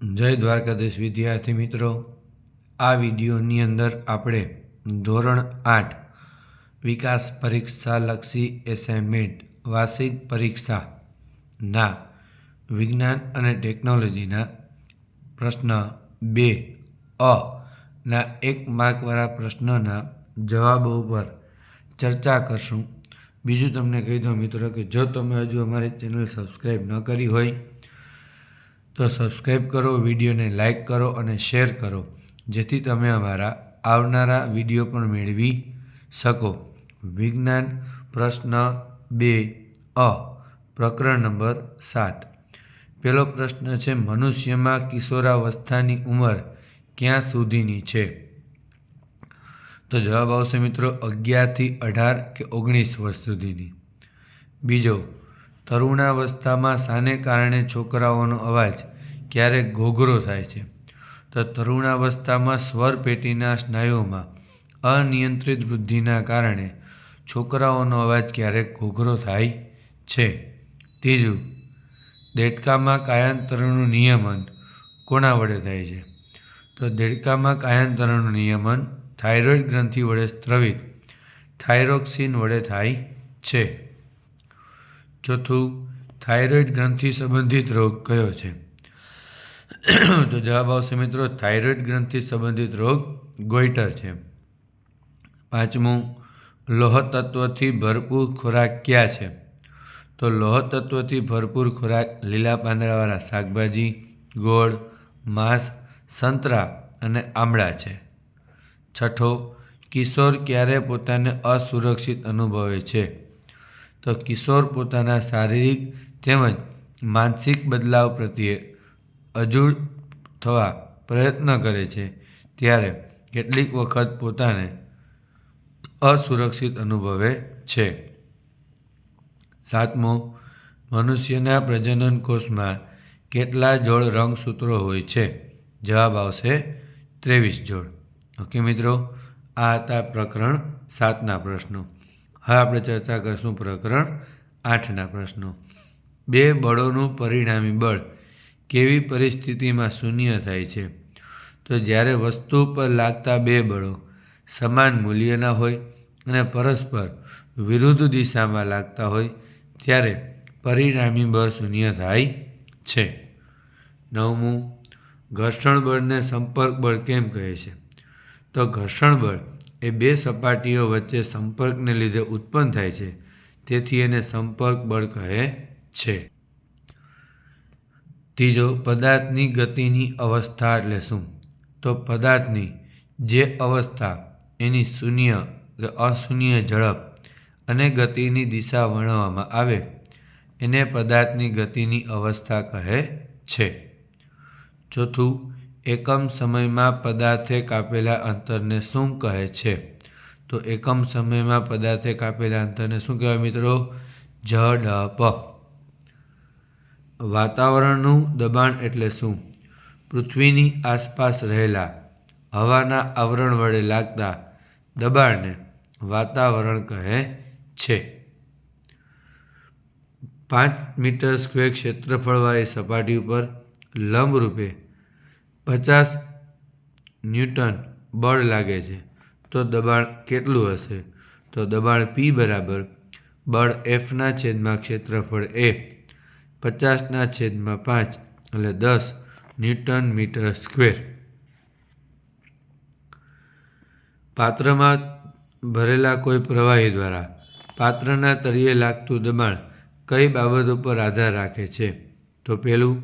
જય દ્વારકાધીશ વિદ્યાર્થી મિત્રો. આ વિડીયોની અંદર આપણે ધોરણ આઠ, વિકાસ પરીક્ષા લક્ષી એસાઇનમેન્ટ, વાર્ષિક પરીક્ષા ના વિજ્ઞાન અને ટેકનોલોજીના પ્રશ્ન બે અ ના એક માર્કવાળા પ્રશ્નના જવાબો ઉપર ચર્ચા કરશું. બીજું તમને કહી દઉં મિત્રો કે જો તમે હજુ અમારી ચેનલ સબસ્ક્રાઈબ ન કરી હોય તો સબસ્ક્રાઈબ કરો, વિડીયોને લાઈક કરો અને શેર કરો, જેથી તમે અમારા આવનારા વીડિયો પણ મેળવી શકો. વિજ્ઞાન પ્રશ્ન બે, અ, પ્રકરણ નંબર સાત. પહેલો પ્રશ્ન છે, મનુષ્યમાં કિશોરાવસ્થાની ઉંમર ક્યાં સુધીની છે? તો જવાબ આવશે મિત્રો અગિયારથી અઢાર કે ઓગણીસ વર્ષ સુધીની. બીજો તરુણાવસ્થામાં શાને કારણે છોકરાઓનો અવાજ ક્યારેક ઘોઘરો થાય છે. તો તરુણાવસ્થામાં સ્વર પેટીના સ્નાયુઓમાં અનિયંત્રિત વૃદ્ધિના કારણે છોકરાઓનો અવાજ ક્યારેક ઘોઘરો થાય છે. ત્રીજું, દેડકામાં કાયાંતરણનું નિયમન કોના વડે થાય છે? તો દેડકામાં કાયાંતરણનું નિયમન થાઇરોઇડ ગ્રંથિ વડે સ્ત્રવિત થાઇરોક્સિન વડે થાય છે. ચોથું થાઇરોઇડ ગ્રંથિ સંબંધિત રોગ કયો છે? તો જવાબ આવશે મિત્રો, થાઇરોઇડ ગ્રંથિ સંબંધિત રોગ ગોઈટર છે. પાંચમું લોહ ભરપૂર ખોરાક ક્યાં છે? તો લોહ ભરપૂર ખોરાક લીલા પાંદડાવાળા શાકભાજી, ગોળ, માંસ, સંતરા અને આમળા છે. છઠ્ઠો, કિશોર ક્યારે પોતાને અસુરક્ષિત અનુભવે છે? તો કિશોર પોતાના શારીરિક તેમજ માનસિક બદલાવ પ્રત્યે અજૂડ થવા પ્રયત્ન કરે છે, ત્યારે કેટલીક વખત પોતાને અસુરક્ષિત અનુભવે છે. સાતમો, મનુષ્યના પ્રજનન કોષમાં કેટલા જોડ રંગસૂત્રો હોય છે? જવાબ આવશે ત્રેવીસ જોડ ઓકે મિત્રો, આ હતા પ્રકરણ સાતના પ્રશ્નો. હવે આપણે ચર્ચા કરીશું પ્રકરણ આઠના પ્રશ્નો. બે બળોનું પરિણામી બળ કેવી પરિસ્થિતિમાં શૂન્ય થાય છે? તો જ્યારે વસ્તુ પર લાગતા બે બળો સમાન મૂલ્યના હોય અને પરસ્પર વિરુદ્ધ દિશામાં લાગતા હોય, ત્યારે પરિણામી બળ શૂન્ય થાય છે. નવમું, ઘર્ષણ બળને સંપર્ક બળ કેમ કહે છે? તો ઘર્ષણ બળ એ બે સપાટીઓ વચ્ચે સંપર્કને લીધે ઉત્પન્ન થાય છે. તેથી એને સંપર્ક બળ કહે છે. ત્રીજો, પદાર્થની ગતિની અવસ્થા એટલે શું? તો પદાર્થની જે અવસ્થા, એની શૂન્ય કે અશૂન્ય ઝડપ અને ગતિની દિશા વર્ણવવામાં આવે, એને પદાર્થની ગતિની અવસ્થા કહે છે. ચોથું એકમ સમયમાં પદાર્થે કાપેલા અંતરને શું કહે છે? તો એકમ સમયમાં પદાર્થે કાપેલા અંતરને શું કહેવાય મિત્રો? ઝડપ વાતાવરણનું દબાણ એટલે શું? પૃથ્વીની આસપાસ રહેલા, હવાના આવરણ વડે લાગતા દબાણને વાતાવરણ કહે છે. પાંચ મીટર સ્ક્વેર ક્ષેત્રફળવાળી સપાટી ઉપર લંબરૂપે પચાસ ન્યૂટન બળ લાગે છે, તો દબાણ કેટલું હશે? તો દબાણ પી બરાબર બળ એફના છેદમાં ક્ષેત્રફળ એ પચાસના છેદમાં પાંચ, એટલે દસ ન્યૂટન મીટર સ્ક્વેર. પાત્રમાં ભરેલા કોઈ પ્રવાહી દ્વારા પાત્રના તળિયે લાગતું દબાણ કઈ બાબત ઉપર આધાર રાખે છે? તો પહેલું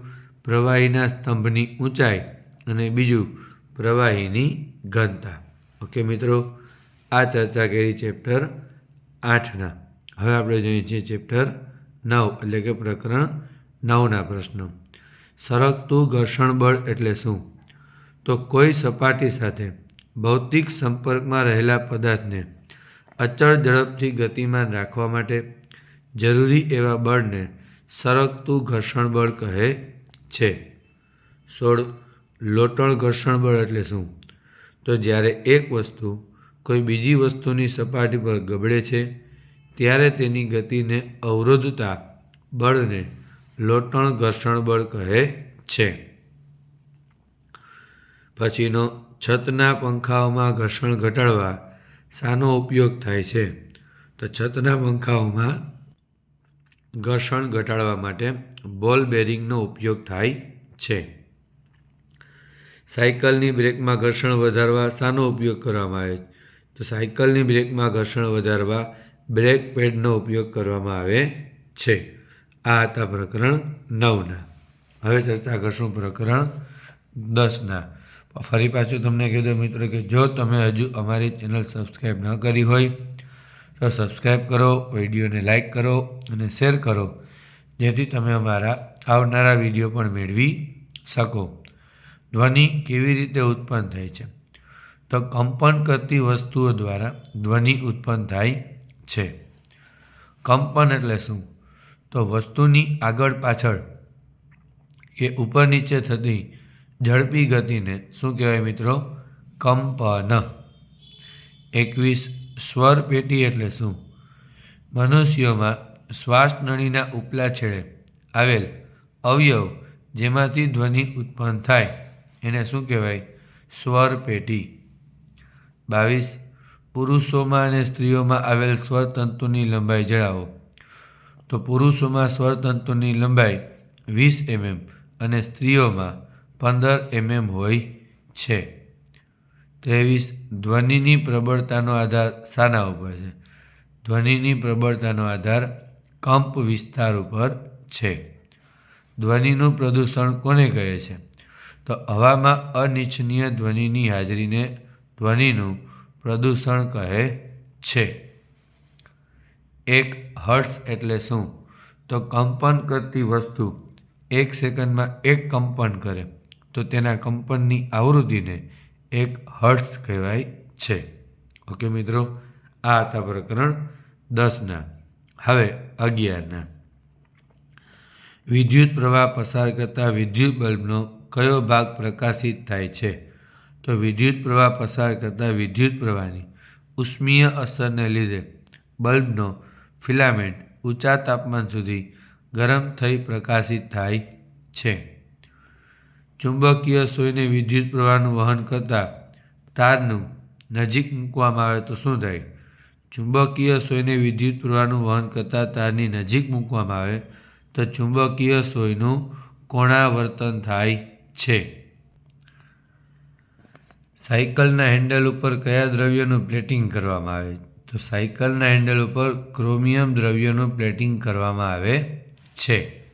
પ્રવાહીના સ્તંભની ઊંચાઈ અને બીજું, પ્રવાહીની ઘનતા. ઓકે મિત્રો, આ ચર્ચા કરી ચેપ્ટર આઠના. હવે આપણે જોઈએ છીએ ચેપ્ટર નવ, એટલે કે પ્રકરણ નવના પ્રશ્નો. સરકતું ઘર્ષણ બળ એટલે શું? તો કોઈ સપાટી સાથે ભૌતિક સંપર્કમાં રહેલા પદાર્થને અચળ ઝડપથી ગતિમાન રાખવા માટે જરૂરી એવા બળને સરકતું ઘર્ષણ બળ કહે છે. સોળ લોટણ ઘર્ષણ બળ એટલે શું? તો જ્યારે એક વસ્તુ કોઈ બીજી વસ્તુની સપાટી પર ગબડે છે, ત્યારે તેની ગતિને અવરોધતા બળને લોટણ ઘર્ષણ બળ કહે છે. પછીનો, છતના પંખાઓમાં ઘર્ષણ ઘટાડવા શાનો ઉપયોગ થાય છે. તો છતના પંખાઓમાં ઘર્ષણ ઘટાડવા માટે બોલ બેરિંગનો ઉપયોગ થાય છે. સાયકલની બ્રેકમાં ઘર્ષણ વધારવા શાનો ઉપયોગ કરવામાં આવે તો સાયકલની બ્રેકમાં ઘર્ષણ વધારવા બ્રેક પેડનો ઉપયોગ કરવામાં આવે છે. આ હતા પ્રકરણ નવના. હવે ચર્ચા કરશું પ્રકરણ દસના. ફરી પાછું તમને કીધું મિત્રો કે જો તમે હજુ અમારી ચેનલ સબસ્ક્રાઈબ ન કરી હોય, તો સબસ્ક્રાઈબ કરો, વિડીયોને લાઈક કરો અને શેર કરો, જેથી તમે અમારા આવનારા વીડિયો પણ મેળવી શકો. ધ્વનિ કેવી રીતે ઉત્પન્ન થાય છે? તો કંપન કરતી વસ્તુઓ દ્વારા ધ્વનિ ઉત્પન્ન થાય છે. કંપન એટલે શું? તો વસ્તુની આગળ પાછળ કે ઉપર નીચે થતી ઝડપી ગતિને શું કહેવાય મિત્રો? કંપન. એકવીસ સ્વર પેટી એટલે શું? મનુષ્યોમાં શ્વાસનળીના ઉપલા છેડે આવેલ અવયવ જેમાંથી ધ્વનિ ઉત્પન્ન થાય એને શું કહેવાય? સ્વર પેટી બાવીસ, પુરુષોમાં અને સ્ત્રીઓમાં આવેલ સ્વરતંતુની લંબાઈ જણાવો. તો પુરુષોમાં સ્વરતંતુની લંબાઈ વીસ એમએમ અને સ્ત્રીઓમાં પંદર એમએમ હોય છે. ત્રેવીસ, ધ્વનિની પ્રબળતાનો આધાર શાના ઉપર છે. ધ્વનિની પ્રબળતાનો આધાર કંપ વિસ્તાર ઉપર છે. ધ્વનિનું પ્રદૂષણ કોને કહે છે? તો હવામાં અનિચ્છનીય ધ્વનિની હાજરીને ધ્વનિનું પ્રદૂષણ કહે છે. એક હર્ટ્સ એટલે શું? તો કંપન કરતી વસ્તુ એક સેકન્ડમાં એક કંપન કરે. તો તેના કંપનની આવૃત્તિને એક હર્ટ્સ કહેવાય છે. ઓકે મિત્રો? આ હતા પ્રકરણ દસના. હવે અગિયારના. વિદ્યુત પ્રવાહ પસાર કરતા વિદ્યુત બલ્બનો કયો ભાગ પ્રકાશિત થાય છે? તો વિદ્યુત પ્રવાહ પસાર કરતા વિદ્યુત પ્રવાહની ઉષ્મીય અસરને લીધે બલ્બનો ફિલામેન્ટ ઊંચા તાપમાન સુધી ગરમ થઈ પ્રકાશિત થાય છે. ચુંબકીય સોયને વિદ્યુત પ્રવાહનું વહન કરતાં તારનું નજીક મૂકવામાં આવે તો શું થાય? ચુંબકીય સોયને વિદ્યુત પ્રવાહનું વહન કરતાં તારની નજીક મૂકવામાં આવે તો ચુંબકીય સોયનું કોણાવર્તન થાય છે. સાયકલના હેન્ડલ ઉપર કયા દ્રવ્યનું પ્લેટિંગ કરવામાં આવે? તો સાયકલના હેન્ડલ ઉપર ક્રોમિયમ દ્રવ્યનું પ્લેટિંગ કરવામાં આવે છે.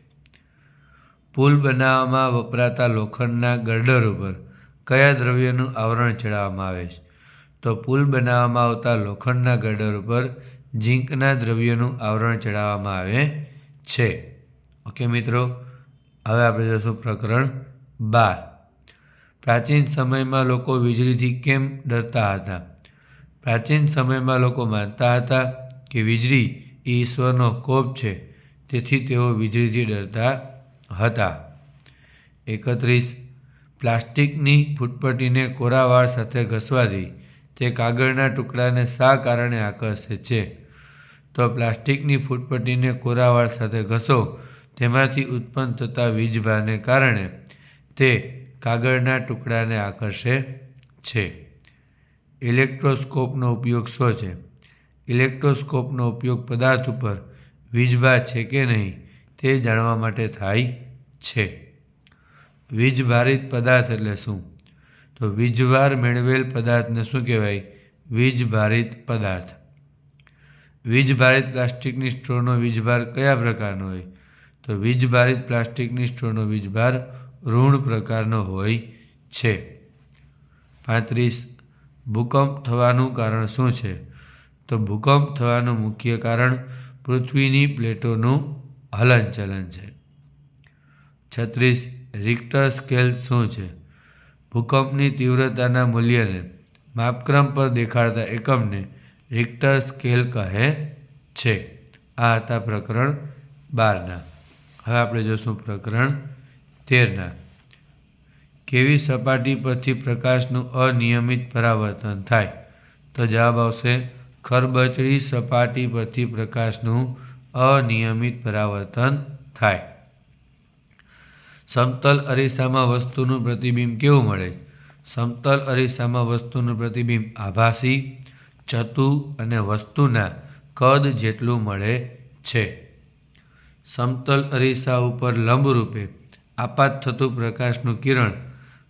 પુલ બનાવવામાં વપરાતા લોખંડના ગરડર ઉપર કયા દ્રવ્યનું આવરણ ચડાવવામાં આવે છે? તો પુલ બનાવવામાં આવતા લોખંડના ગરડર ઉપર ઝીંકના દ્રવ્યનું આવરણ ચડાવવામાં આવે છે. ઓકે મિત્રો, હવે આપણે જોઈશું પ્રકરણ બાર. પ્રાચીન સમયમાં લોકો વીજળીથી કેમ ડરતા હતા? પ્રાચીન સમયમાં લોકો માનતા હતા કે વીજળી એ ઈશ્વરનો કોપ છે, તેથી તેઓ વીજળીથી ડરતા હતા. એકત્રીસ. પ્લાસ્ટિકની ફૂટપટ્ટીને કોરા વાળ સાથે ઘસવાથી તે કાગળના ટુકડાને શા કારણે આકર્ષે છે? તો પ્લાસ્ટિકની ફૂટપટ્ટીને કોરા વાળ સાથે ઘસો, તેમાંથી ઉત્પન્ન થતા વીજભારને કારણે તે કાગળના ટુકડાને આકર્ષે છે. ઇલેક્ટ્રોસ્કોપનો ઉપયોગ શું છે? ઇલેક્ટ્રોસ્કોપનો ઉપયોગ પદાર્થ ઉપર વીજભાર છે કે નહીં તે જાણવા માટે થાય છે. વીજભારિત પદાર્થ એટલે શું? તો વીજભાર મેળવેલ પદાર્થને શું કહેવાય? વીજભારિત પદાર્થ. વીજભારિત પ્લાસ્ટિકની સ્ટ્રોનો વીજભાર કયા પ્રકારનો હોય? તો વીજભારિત પ્લાસ્ટિકની સ્ટ્રોનો વીજભાર ઋણ પ્રકારનો હોય છે. પાંત્રીસ, ભૂકંપ થવાનું કારણ શું છે? તો ભૂકંપ થવાનું મુખ્ય કારણ પૃથ્વીની પ્લેટોનું હલનચલન છે. છત્રીસ રિક્ટર સ્કેલ શું છે? ભૂકંપની તીવ્રતાના મૂલ્યને માપક્રમ પર દેખાડતા એકમને રિક્ટર સ્કેલ કહે છે. આ હતા પ્રકરણ બારના. હવે આપણે જોઈશું પ્રકરણ તેરના. કેવી સપાટી પરથી પ્રકાશનું અનિયમિત પરાવર્તન થાય? તો જવાબ આવશે, ખરબચડી સપાટી પરથી પ્રકાશનું અનિયમિત પરાવર્તન થાય. સમતલ અરીસામાં વસ્તુનું પ્રતિબિંબ કેવું મળે? સમતલ અરીસામાં વસ્તુનું પ્રતિબિંબ આભાસી, ચતુ અને વસ્તુના કદ જેટલું મળે છે. સમતલ અરીસા ઉપર લંબરૂપે આપાત થતું પ્રકાશનું કિરણ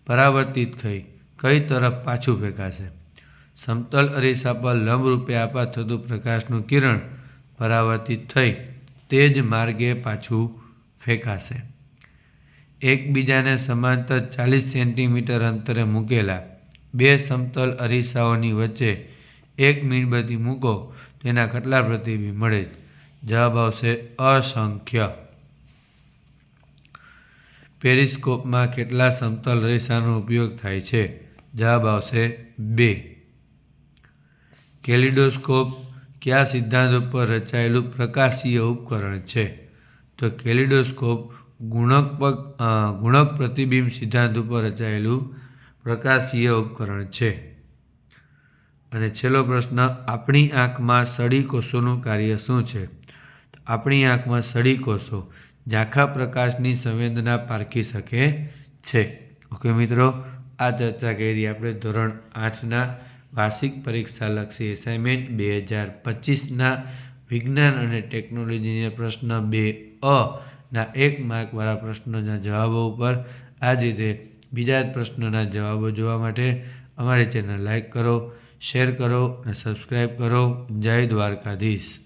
પરાવર્તિત થઈ કઈ તરફ પાછું ફેંકાશે? સમતલ અરીસા પર લંબરૂપે આપાત થતું પ્રકાશનું કિરણ પરાવર્તિત થઈ તે જ માર્ગે પાછું ફેંકાશે. એકબીજાને સમાંતર ચાલીસ સેન્ટીમીટર અંતરે મૂકેલા બે સમતલ અરીસાઓની વચ્ચે એક મીણબત્તી મૂકો, તેના કેટલા પ્રતિબિંબ મળે જવાબ આવશે અસંખ્ય. પેરિસ્કોપમાં કેટલા સમતલ રેસાનો ઉપયોગ થાય છે? જવાબ આવશે બે. કેલિડોસ્કોપ કયા સિદ્ધાંત ઉપર રચાયેલું પ્રકાશીય ઉપકરણ છે? તો કેલિડોસ્કોપ ગુણક ગુણક પ્રતિબિંબ સિદ્ધાંત ઉપર રચાયેલું પ્રકાશીય ઉપકરણ છે. અને છેલ્લો પ્રશ્ન, આપણી આંખમાં સળી કોષોનું કાર્ય શું છે? આપણી આંખમાં સળી કોષો ઝાંખા પ્રકાશની સંવેદના પારખી શકે છે. ઓકે મિત્રો, આ ચર્ચા કરી આપણે ધોરણ આઠના વાર્ષિક પરીક્ષાલક્ષી એસાઇનમેન્ટ બે હજાર પચીસના વિજ્ઞાન અને ટેકનોલોજીના પ્રશ્ન બે અ ના એક માર્કવાળા પ્રશ્નોના જવાબો ઉપર આ જ રીતે બીજા પ્રશ્નોના જવાબો જોવા માટે અમારી ચેનલ લાઇક કરો, શેર કરો અને સબસ્ક્રાઈબ કરો. જય દ્વારકાધીશ.